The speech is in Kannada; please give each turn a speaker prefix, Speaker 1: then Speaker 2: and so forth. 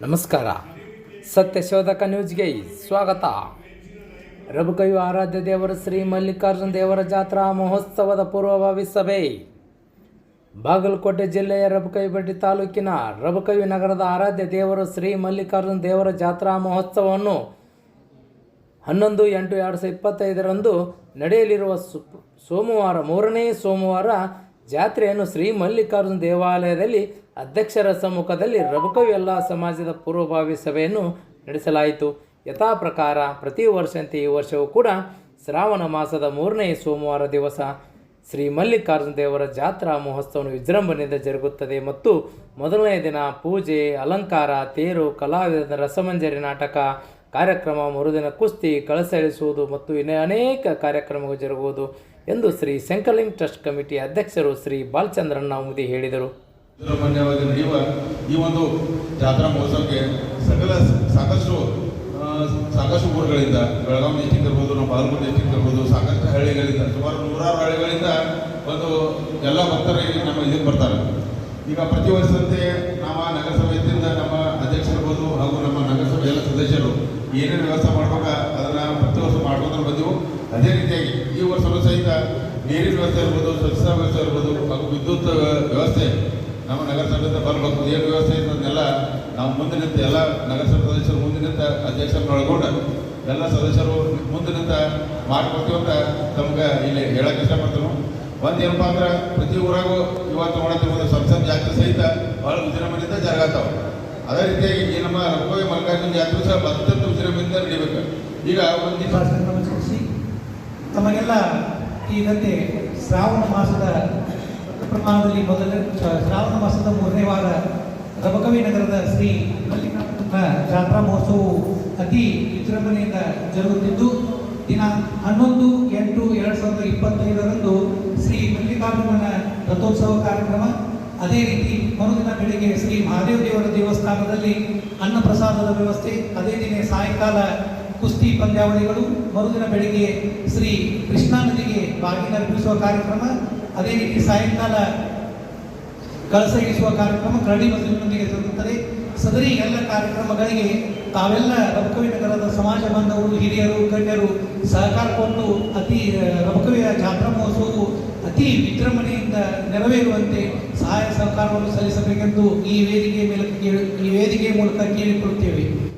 Speaker 1: ನಮಸ್ಕಾರ. ಸತ್ಯಶೋಧಕ ನ್ಯೂಸ್ಗೆ ಸ್ವಾಗತ. ರಬುಕೈಯು ಆರಾಧ್ಯ ದೇವರ ಶ್ರೀ ಮಲ್ಲಿಕಾರ್ಜುನ ದೇವರ ಜಾತ್ರಾ ಮಹೋತ್ಸವದ ಪೂರ್ವಭಾವಿ ಸಭೆ. ಬಾಗಲಕೋಟೆ ಜಿಲ್ಲೆಯ ರಬಕವಿಬೆಟ್ಟಿ ತಾಲೂಕಿನ ರಬಕವಿ ನಗರದ ಆರಾಧ್ಯ ದೇವರು ಶ್ರೀ ಮಲ್ಲಿಕಾರ್ಜುನ ದೇವರ ಜಾತ್ರಾ ಮಹೋತ್ಸವವನ್ನು ಹನ್ನೊಂದು ಎಂಟು ಎರಡು ಸಾವಿರದ ಇಪ್ಪತ್ತೈದರಂದು ನಡೆಯಲಿರುವ ಸೋಮವಾರ ಮೂರನೇ ಸೋಮವಾರ ಜಾತ್ರೆಯನ್ನು ಶ್ರೀ ಮಲ್ಲಿಕಾರ್ಜುನ ದೇವಾಲಯದಲ್ಲಿ ಅಧ್ಯಕ್ಷರ ಸಮ್ಮುಖದಲ್ಲಿ ರಬಕವಿ ಎಲ್ಲ ಸಮಾಜದ ಪೂರ್ವಭಾವಿ ಸಭೆಯನ್ನು ನಡೆಸಲಾಯಿತು. ಯಥಾ ಪ್ರಕಾರ ಪ್ರತಿ ವರ್ಷಂತೆ ಈ ವರ್ಷವೂ ಕೂಡ ಶ್ರಾವಣ ಮಾಸದ ಮೂರನೇ ಸೋಮವಾರ ದಿವಸ ಶ್ರೀ ಮಲ್ಲಿಕಾರ್ಜುನ ದೇವರ ಜಾತ್ರಾ ಮಹೋತ್ಸವವನ್ನು ವಿಜೃಂಭಣೆಯಿಂದ ಜರುಗುತ್ತದೆ ಮತ್ತು ಮೊದಲನೇ ದಿನ ಪೂಜೆ, ಅಲಂಕಾರ, ತೇರು, ಕಲಾವಿದ, ರಸಮಂಜರಿ ನಾಟಕ, ಕಾರ್ಯಕ್ರಮ, ಮರುದಿನ ಕುಸ್ತಿ ಕಳಸಳಿಸುವುದು ಮತ್ತು ಇನ್ನೂ ಅನೇಕ ಕಾರ್ಯಕ್ರಮಗಳು ಜರುಗುವುದು. ಎಂದು ಶ್ರೀ ಸೆಂಕಲಿಂಗ್ ಟ್ರಸ್ಟ್ ಕಮಿಟಿ ಅಧ್ಯಕ್ಷರು ಶ್ರೀ ಬಾಲಚಂದ್ರನ್ ನಾಮುದಿ ಹೇಳಿದರು.
Speaker 2: ಈ ಒಂದು ಜಾತ್ರಾ ಮಹೋತ್ಸವಕ್ಕೆ ಸಕಲ ಸಾಕಷ್ಟು ಸಾಕಷ್ಟು ಊರುಗಳಿಂದ ಬೆಳಗಾವಿ ಡಿಸ್ಟಿಕ್ ಇರ್ಬೋದು, ನಮ್ಮ ಬಾಗಲಕೋಟೆ ಡಿಸ್ಟಿಕ್ ಇರ್ಬೋದು, ಸಾಕಷ್ಟು ಹಳ್ಳಿಗಳಿಂದ, ಸುಮಾರು ನೂರಾರು ಹಳ್ಳಿಗಳಿಂದ ಒಂದು ಎಲ್ಲ ಭಕ್ತರು ನಮ್ಮ ಇದಕ್ಕೆ ಬರ್ತಾರೆ. ಈಗ ಪ್ರತಿ ವರ್ಷದಂತೆ ನಮ್ಮ ನಗರಸಭೆಯಿಂದ ನಮ್ಮ ಅಧ್ಯಕ್ಷರಿರ್ಬೋದು ಹಾಗೂ ನಮ್ಮ ಸದಸ್ಯರು ಏನೇನು ವ್ಯವಸ್ಥೆ ಮಾಡ್ಬೇಕ, ಅದನ್ನು ಪ್ರತಿ ವರ್ಷ ಮಾಡ್ಕೊಂಡು ಬಂದೆವು. ಅದೇ ರೀತಿಯಾಗಿ ಈ ವರ್ಷವೂ ಸಹಿತ ನೀರಿನ ವ್ಯವಸ್ಥೆ ಇರ್ಬೋದು, ಸ್ವಚ್ಛತಾ ವ್ಯವಸ್ಥೆ ಇರ್ಬೋದು, ಹಾಗೂ ವಿದ್ಯುತ್ ವ್ಯವಸ್ಥೆ ನಮ್ಮ ನಗರಸಭೆಯಿಂದ ಬರಬೇಕು. ಏನು ವ್ಯವಸ್ಥೆ ಇದೆ ನಾವು ಮುಂದೆ ಎಲ್ಲ ನಗರಸಭೆ ಸದಸ್ಯರು ಮುಂದೆ ನಿಂತ ಅಧ್ಯಕ್ಷರನ್ನ ಒಳಗೊಂಡು ಎಲ್ಲ ಸದಸ್ಯರು ಮುಂದೆ ನಿಂತ ಅಂತ ತಮ್ಗೆ ಇಲ್ಲಿ ಹೇಳಕ್ಕೆ ಇಷ್ಟಪಡ್ತೀನಿ. ಒಂದು ಏನಪ್ಪ ಅಂದ್ರೆ, ಪ್ರತಿ ಊರಾಗೂ ಇವತ್ತು ನೋಡತ್ತಿರ್ಬೋದು, ಸಂಸತ್ ಜಾತ್ರೆ ಸಹಿತ ಭಾಳ ವಿಜೃಂಭಣೆಯಿಂದ ಜರಗತ್ತಾವ ಅದೇ ರೀತಿಯಾಗಿ ಈ ನಮ್ಮ ರಘುವಿ ಮಲ್ಲಿಕಾರ್ಜುನ ಜಾತ್ರೆ ಸಹ ಅತ್ಯಂತ ವಿಜೃಂಭಣೆಯಿಂದ ನಡಿಬೇಕು. ಈಗ ಒಂದು
Speaker 3: ನಮಸ್ಕರಿಸಿ ತಮಗೆಲ್ಲ ಈಗಂತೆ ಶ್ರಾವಣ ಮಾಸದ ಪ್ರಮಾಣದಲ್ಲಿ ಮೊದಲ ಶ್ರಾವಣ ಮಾಸದ ಮೂರನೇ ವಾರ ರಬಕವಿ ನಗರದ ಶ್ರೀ ಜಾತ್ರಾ ಮಹೋತ್ಸವವು ಅತಿ ವಿಜೃಂಭಣೆಯಿಂದ ಜರುಗುತ್ತಿದ್ದು, ದಿನ ಹನ್ನೊಂದು ಎಂಟು ಎರಡು ಸಾವಿರದ ಇಪ್ಪತ್ತೈದರಂದು ಶ್ರೀ ಮಲ್ಲಿಕಾರ್ಜುನನ ರಥೋತ್ಸವ ಕಾರ್ಯಕ್ರಮ ಅದೇ ರೀತಿ ಮರುದಿನ ಬೆಳಿಗ್ಗೆ ಶ್ರೀ ಮಹಾದೇವ ದೇವರ ದೇವಸ್ಥಾನದಲ್ಲಿ ಅನ್ನ ಪ್ರಸಾದದ ವ್ಯವಸ್ಥೆ, ಅದೇ ದಿನ ಸಾಯಂಕಾಲ ಕುಸ್ತಿ ಪಂದ್ಯಾವಳಿಗಳು, ಮರುದಿನ ಬೆಳಿಗ್ಗೆ ಶ್ರೀ ಕೃಷ್ಣಾ ನದಿಗೆ ಬಾಗಿನ ಅರ್ಪಿಸುವ ಕಾರ್ಯಕ್ರಮ, ಅದೇ ರೀತಿ ಸಾಯಂಕಾಲ ಕಳಸ ಇಳಿಸುವ ಕಾರ್ಯಕ್ರಮ ಕರಡಿ ಮಸೂರಿನೊಂದಿಗೆ ಜರುಗುತ್ತದೆ. ಸದರಿ ಎಲ್ಲ ಕಾರ್ಯಕ್ರಮಗಳಿಗೆ ತಾವೆಲ್ಲ ರಬಕವಿ ನಗರದ ಸಮಾಜ ಬಾಂಧವರು, ಹಿರಿಯರು, ಗಣ್ಯರು ಸಹಕಾರ ಕೊಟ್ಟು ಅತಿ ರಬಕವಿಯ ಜಾತ್ರಾ ಮಹೋತ್ಸವವು ಅತಿ ವಿಜೃಂಭಣೆಯಿಂದ ನೆರವೇರುವಂತೆ ಸಹಾಯ ಸಲ್ಲಿಸಬೇಕೆಂದು ಈ ವೇದಿಕೆ ಮೂಲಕ ಈ ವೇದಿಕೆ ಮೂಲಕ ಕೇಳಿಕೊಳ್ಳುತ್ತೇವೆ.